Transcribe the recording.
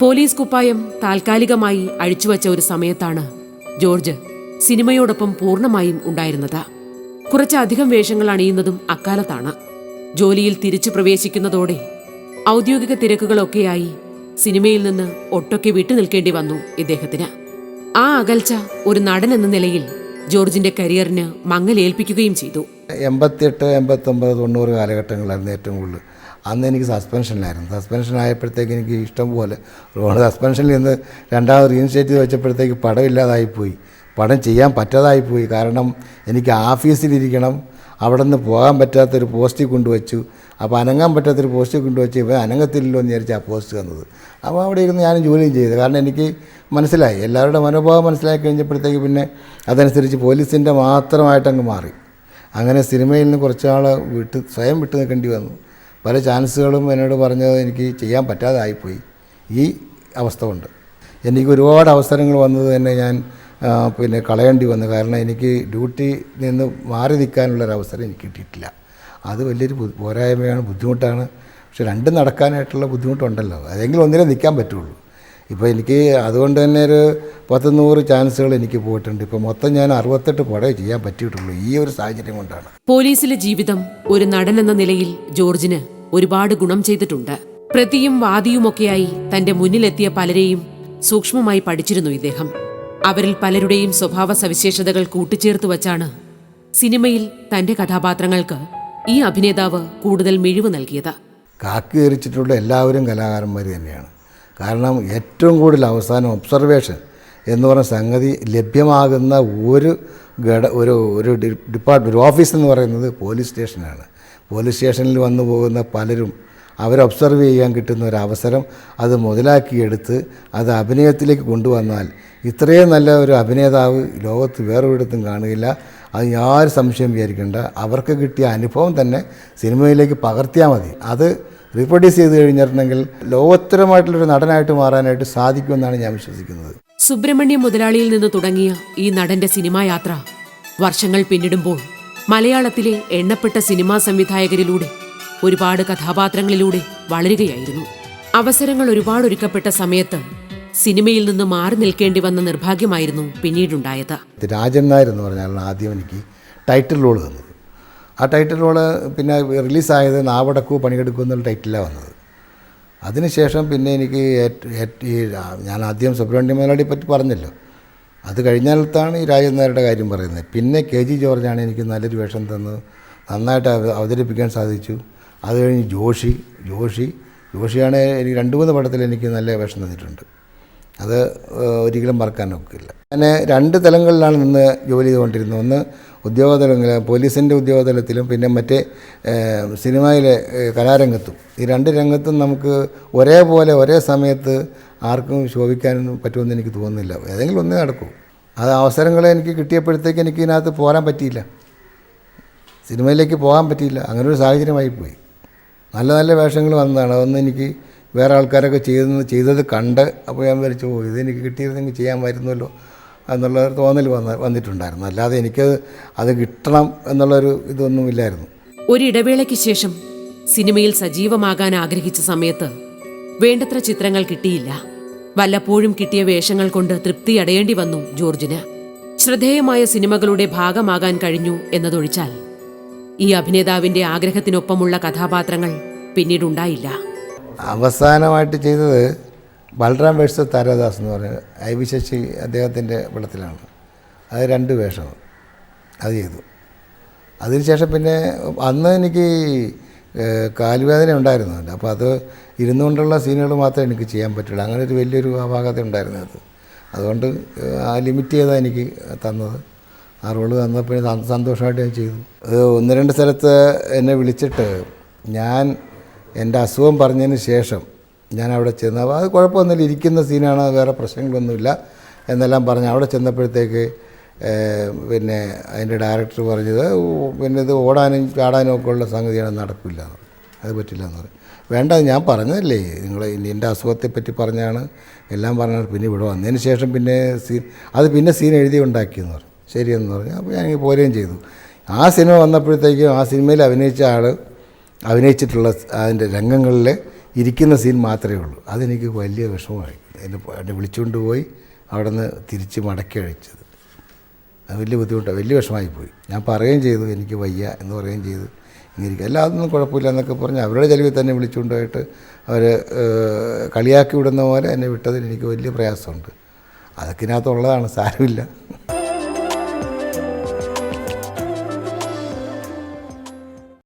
Police കുപ്പായം താൽക്കാലികമായി അഴിച്ചുവച്ച ഒരു സമയത്താണ് ജോർജ് സിനിമയോടൊപ്പം പൂർണമായും ഉണ്ടായിരുന്നത്. കുറച്ചധികം വേഷങ്ങൾ അണിയുന്നതും അക്കാലത്താണ്. ജോലിയിൽ തിരിച്ചു പ്രവേശിക്കുന്നതോടെ ഔദ്യോഗിക തിരക്കുകളൊക്കെയായി സിനിമയിൽ നിന്ന് ഒട്ടൊക്കെ വിട്ടുനിൽക്കേണ്ടി വന്നു ഇദ്ദേഹത്തിന്. ആ അകൽച്ച ഒരു നടൻ എന്ന നിലയിൽ ജോർജിന്റെ കരിയറിന് മങ്ങലേൽപ്പിക്കുകയും ചെയ്തു. എൺപത്തിയെട്ട് എൺപത്തൊമ്പത് തൊണ്ണൂറ് കാലഘട്ടങ്ങളായിരുന്നു ഏറ്റവും കൂടുതൽ. അന്ന് എനിക്ക് സസ്പെൻഷനിലായിരുന്നു സസ്പെൻഷൻ ആയപ്പോഴത്തേക്ക് എനിക്ക് ഇഷ്ടം പോലെ റോഡ് സസ്പെൻഷനിൽ നിന്ന് രണ്ടാമത് റീഇൻസ്റ്റേറ്റ് വെച്ചപ്പോഴത്തേക്ക് പടം ഇല്ലാതായിപ്പോയി പടം ചെയ്യാൻ പറ്റാതായിപ്പോയി കാരണം എനിക്ക് ഓഫീസിലിരിക്കണം അവിടെ നിന്ന് പോകാൻ പറ്റാത്തൊരു പോസ്റ്റിൽ കൊണ്ടുവച്ചു. അപ്പോൾ അനങ്ങാൻ പറ്റാത്തൊരു പോസ്റ്റിൽ കൊണ്ടുവച്ച് ഇവൻ അനങ്ങത്തില്ലല്ലോ എന്ന് വിചാരിച്ച് ആ പോസ്റ്റ് തന്നത് അപ്പോൾ അവിടെ ഇരുന്ന് ഞാനും ജോലിയും ചെയ്തു. കാരണം എനിക്ക് മനസ്സിലായി. എല്ലാവരുടെ മനോഭാവം മനസ്സിലാക്കി കഴിഞ്ഞപ്പോഴത്തേക്ക് പിന്നെ അതനുസരിച്ച് പോലീസിന്റെ മാത്രമായിട്ടങ്ങ് മാറി. അങ്ങനെ സിനിമയിൽ നിന്ന് കുറച്ചാൾ വിട്ട് സ്വയം വിട്ടു നിൽക്കേണ്ടി വന്നു. പല ചാൻസുകളും എന്നോട് പറഞ്ഞത് എനിക്ക് ചെയ്യാൻ പറ്റാതായിപ്പോയി. ഈ അവസ്ഥ കൊണ്ട്. എനിക്ക് ഒരുപാട് അവസരങ്ങൾ വന്നത് തന്നെ ഞാൻ പിന്നെ കളയേണ്ടി വന്നു. കാരണം എനിക്ക് ഡ്യൂട്ടി നിന്ന് മാറി നിൽക്കാനുള്ളൊരവസരം എനിക്ക് കിട്ടിയിട്ടില്ല. അത് വലിയൊരു പോരായ്മയാണ് ബുദ്ധിമുട്ടാണ്. പക്ഷെ രണ്ടും നടക്കാനായിട്ടുള്ള ബുദ്ധിമുട്ടുണ്ടല്ലോ. അതെങ്കിലും ഒന്നിലേ നിൽക്കാൻ പറ്റുള്ളൂ. ഇപ്പോൾ എനിക്ക് അതുകൊണ്ട് തന്നെ ഒരു പത്ത് നൂറ് ചാൻസുകൾ എനിക്ക് പോയിട്ടുണ്ട്. ഇപ്പോൾ മൊത്തം ഞാൻ അറുപത്തെട്ട് പടമേ ചെയ്യാൻ പറ്റിയിട്ടുള്ളൂ. ഈ ഒരു സാഹചര്യം കൊണ്ടാണ്. പോലീസിലെ ജീവിതം ഒരു നടൻ എന്ന നിലയിൽ ജോർജിന് ഒരുപാട് ഗുണം ചെയ്തിട്ടുണ്ട്. പ്രതിയും വാദിയുമൊക്കെയായി തന്റെ മുന്നിലെത്തിയ പലരെയും സൂക്ഷ്മമായി പഠിച്ചിരുന്നു ഇദ്ദേഹം. അവരിൽ പലരുടെയും സ്വഭാവ സവിശേഷതകൾ കൂട്ടിച്ചേർത്ത് വച്ചാണ് സിനിമയിൽ തന്റെ കഥാപാത്രങ്ങൾക്ക് ഈ അഭിനേതാവ് കൂടുതൽ മിഴിവ് നൽകിയത്. കാക്കി എറിച്ചിട്ടുള്ള എല്ലാവരും കലാകാരന്മാർ തന്നെയാണ്. കാരണം ഏറ്റവും കൂടുതൽ അവസാനം ഒബ്സർവേഷൻ എന്ന് പറഞ്ഞ സംഗതി ലഭ്യമാകുന്ന ഒരു ഘട ഒരു ഒരു ഡിപ്പാർട്ട്മെന്റ് ഓഫീസ് എന്ന് പറയുന്നത് പോലീസ് സ്റ്റേഷനാണ്. പോലീസ് സ്റ്റേഷനിൽ വന്നു പോകുന്ന പലരും അവരെ ഒബ്സർവ് ചെയ്യാൻ കിട്ടുന്ന ഒരു അവസരം അത് മുതലാക്കിയെടുത്ത് അത് അഭിനയത്തിലേക്ക് കൊണ്ടുവന്നാൽ ഇത്രയും നല്ല ഒരു അഭിനേതാവ് ലോകത്ത് വേറൊരിടത്തും കാണുകയില്ല. അത് യാതൊരു സംശയം വിചാരിക്കേണ്ട. അവർക്ക് കിട്ടിയ അനുഭവം തന്നെ സിനിമയിലേക്ക് പകർത്തിയാൽ മതി. അത് റീപ്രൊഡ്യൂസ് ചെയ്ത് കഴിഞ്ഞിട്ടുണ്ടെങ്കിൽ ലോകോത്തരമായിട്ടുള്ളൊരു നടനായിട്ട് മാറാനായിട്ട് സാധിക്കുമെന്നാണ് ഞാൻ വിശ്വസിക്കുന്നത്. സുബ്രഹ്മണ്യം മുതലാളിയിൽ നിന്ന് തുടങ്ങിയ ഈ നടന്റെ സിനിമാ യാത്ര വർഷങ്ങൾ പിന്നിടുമ്പോൾ മലയാളത്തിലെ എണ്ണപ്പെട്ട സിനിമാ സംവിധായകരിലൂടെ ഒരുപാട് കഥാപാത്രങ്ങളിലൂടെ വളരുകയായിരുന്നു. അവസരങ്ങൾ ഒരുപാട് ഒരുക്കപ്പെട്ട സമയത്ത് സിനിമയിൽ നിന്ന് മാറി നിൽക്കേണ്ടി വന്ന നിർഭാഗ്യമായിരുന്നു പിന്നീടുണ്ടായത്. രാജൻ നായർ എന്ന് പറഞ്ഞാൽ ആദ്യം എനിക്ക് ടൈറ്റിൽ റോൾ തന്നത്. ആ ടൈറ്റിൽ റോൾ പിന്നെ റിലീസായത് നാവടക്കൂ പണിയെടുക്കൂ എന്നുള്ള ടൈറ്റിലാണ് വന്നത്. അതിനുശേഷം പിന്നെ എനിക്ക് ഞാൻ ആദ്യം സുബ്രഹ്മണ്യ മുതലാളിയെ പറ്റി പറഞ്ഞല്ലോ. അത് കഴിഞ്ഞാലത്താണ് ഈ രാജൻ നായരുടെ കാര്യം പറയുന്നത്. പിന്നെ കെ ജി ജോർജാണ് എനിക്ക് നല്ലൊരു വേഷം തന്ന് നന്നായിട്ട് അവതരിപ്പിക്കാൻ സാധിച്ചു. അത് കഴിഞ്ഞ് ജോഷി ജോഷി ജോഷിയാണ് എനിക്ക് രണ്ട് മൂന്ന് പടത്തിൽ എനിക്ക് നല്ല വേഷം തന്നിട്ടുണ്ട്. അത് ഒരിക്കലും മറക്കാൻ ഒക്കില്ല. ഞാൻ രണ്ട് തലങ്ങളിലാണ് നിന്ന് ജോലി ചെയ്തുകൊണ്ടിരുന്നത്. ഒന്ന് ഉദ്യോഗതലങ്ങൾ പോലീസിന്റെ ഉദ്യോഗതലത്തിലും പിന്നെ മറ്റേ സിനിമയിലെ കലാരംഗത്തും. ഈ രണ്ട് രംഗത്തും നമുക്ക് ഒരേപോലെ ഒരേ സമയത്ത് ആർക്കും ശോഭിക്കാനൊന്നും പറ്റുമെന്ന് എനിക്ക് തോന്നുന്നില്ല. ഏതെങ്കിലും ഒന്നേ നടക്കൂ. അത് അവസരങ്ങൾ എനിക്ക് കിട്ടിയപ്പോഴത്തേക്ക് എനിക്ക് ഇതിനകത്ത് പോരാൻ പറ്റിയില്ല. സിനിമയിലേക്ക് പോകാൻ പറ്റിയില്ല. അങ്ങനെ ഒരു സാഹചര്യമായി പോയി നല്ല നല്ല വേഷങ്ങൾ വന്നതാണ്. അതൊന്നും എനിക്ക് വേറെ ആൾക്കാരൊക്കെ ചെയ്തെന്ന് ചെയ്തത് കണ്ട് അപ്പോൾ ഞാൻ വിചാരിച്ചു ഓ ഇതെനിക്ക് കിട്ടിയിരുന്നെങ്കിൽ ചെയ്യാമായിരുന്നല്ലോ എന്നുള്ള ഒരു തോന്നൽ വന്ന വന്നിട്ടുണ്ടായിരുന്നു. അല്ലാതെ എനിക്ക് അത് കിട്ടണം എന്നുള്ളൊരു ഇതൊന്നും ഇല്ലായിരുന്നു. ഒരിടവേളയ്ക്ക് ശേഷം സിനിമയിൽ സജീവമാകാൻ ആഗ്രഹിച്ച സമയത്ത് വേണ്ടത്ര ചിത്രങ്ങൾ കിട്ടിയില്ല. വല്ലപ്പോഴും കിട്ടിയ വേഷങ്ങൾ കൊണ്ട് തൃപ്തിയടയേണ്ടി വന്നു ജോർജിന്. ശ്രദ്ധേയമായ സിനിമകളുടെ ഭാഗമാകാൻ കഴിഞ്ഞു എന്നതൊഴിച്ചാൽ. ഈ അഭിനേതാവിന്റെ ആഗ്രഹത്തിനൊപ്പമുള്ള കഥാപാത്രങ്ങൾ പിന്നീടുണ്ടായില്ല. അവസാനമായിട്ട് ചെയ്തത് ബൽറാം വേഴ്സ് താരാദാസ് എന്ന് പറയുന്നത് ഐ വി ശശി അദ്ദേഹത്തിന്റെ പടത്തിലാണ്. അത് രണ്ട് വേഷം അത് ചെയ്തു. അതിനുശേഷം പിന്നെ അന്ന് എനിക്ക് കാലുവേദന ഉണ്ടായിരുന്നു അപ്പോൾ അത് ഇരുന്നുകൊണ്ടുള്ള സീനുകൾ മാത്രമേ എനിക്ക് ചെയ്യാൻ പറ്റുള്ളൂ. അങ്ങനെ ഒരു വലിയൊരു അപാകത ഉണ്ടായിരുന്നു അത്. അതുകൊണ്ട് ആ ലിമിറ്റ് ചെയ്താണ് എനിക്ക് തന്നത്. ആ റോൾ തന്നപ്പോൾ സന്തോഷമായിട്ട് ഞാൻ ചെയ്തു. ഒന്ന് രണ്ട് സ്ഥലത്ത് എന്നെ വിളിച്ചിട്ട് ഞാൻ എന്റെ അസുഖം പറഞ്ഞതിന് ശേഷം ഞാൻ അവിടെ ചെന്ന് അത് കുഴപ്പമൊന്നുമില്ല ഇരിക്കുന്ന സീനാണ് വേറെ പ്രശ്നങ്ങളൊന്നുമില്ല എന്നെല്ലാം പറഞ്ഞ് അവിടെ ചെന്നപ്പോഴത്തേക്ക് പിന്നെ അതിന്റെ ഡയറക്ടർ പറഞ്ഞത് "ഓ, പിന്നെ ഇത് ഓടാനും ചാടാനും ഒക്കെ ഉള്ള സംഗതിയാണ് നടക്കില്ല. അത് പറ്റില്ല എന്ന് പറഞ്ഞു. വേണ്ട ഞാൻ പറഞ്ഞതല്ലേ. നിങ്ങൾ എന്റെ അസുഖത്തെ പറ്റി പറഞ്ഞാണ് എല്ലാം പറഞ്ഞത്. പിന്നെ ഇവിടെ വന്നതിന് ശേഷം പിന്നെ സീൻ അത് പിന്നെ സീൻ എഴുതി ഉണ്ടാക്കിയെന്ന് പറഞ്ഞു. ശരിയെന്ന് പറഞ്ഞു. അപ്പോൾ ഞാൻ പോരുകയും ചെയ്തു. ആ സിനിമ വന്നപ്പോഴത്തേക്കും ആ സിനിമയിൽ അഭിനയിച്ച ആൾ അഭിനയിച്ചിട്ടുള്ള അതിന്റെ രംഗങ്ങളിൽ ഇരിക്കുന്ന സീൻ മാത്രമേ ഉള്ളൂ. അതെനിക്ക് വലിയ വിഷമമായി. എന്നെ എന്നെ വിളിച്ചുകൊണ്ട് പോയി അവിടെ നിന്ന് തിരിച്ച് മടക്കി അഴിച്ചത് അത് വലിയ ബുദ്ധിമുട്ടാണ്. വലിയ വിഷമായി പോയി ഞാൻ പറയുകയും ചെയ്തു എനിക്ക് വയ്യ എന്ന് പറയുകയും ചെയ്തു. ഇങ്ങനെ അതൊന്നും കുഴപ്പമില്ല എന്നൊക്കെ പറഞ്ഞ് അവരുടെ ചെലവിൽ തന്നെ വിളിച്ചുകൊണ്ടുപോയിട്ട് അവർ കളിയാക്കി വിടുന്ന പോലെ എന്നെ വിട്ടതിൽ എനിക്ക് വലിയ പ്രയാസമുണ്ട്. അതൊക്കെ ഇതിനകത്തുള്ളതാണ്. സാരമില്ല.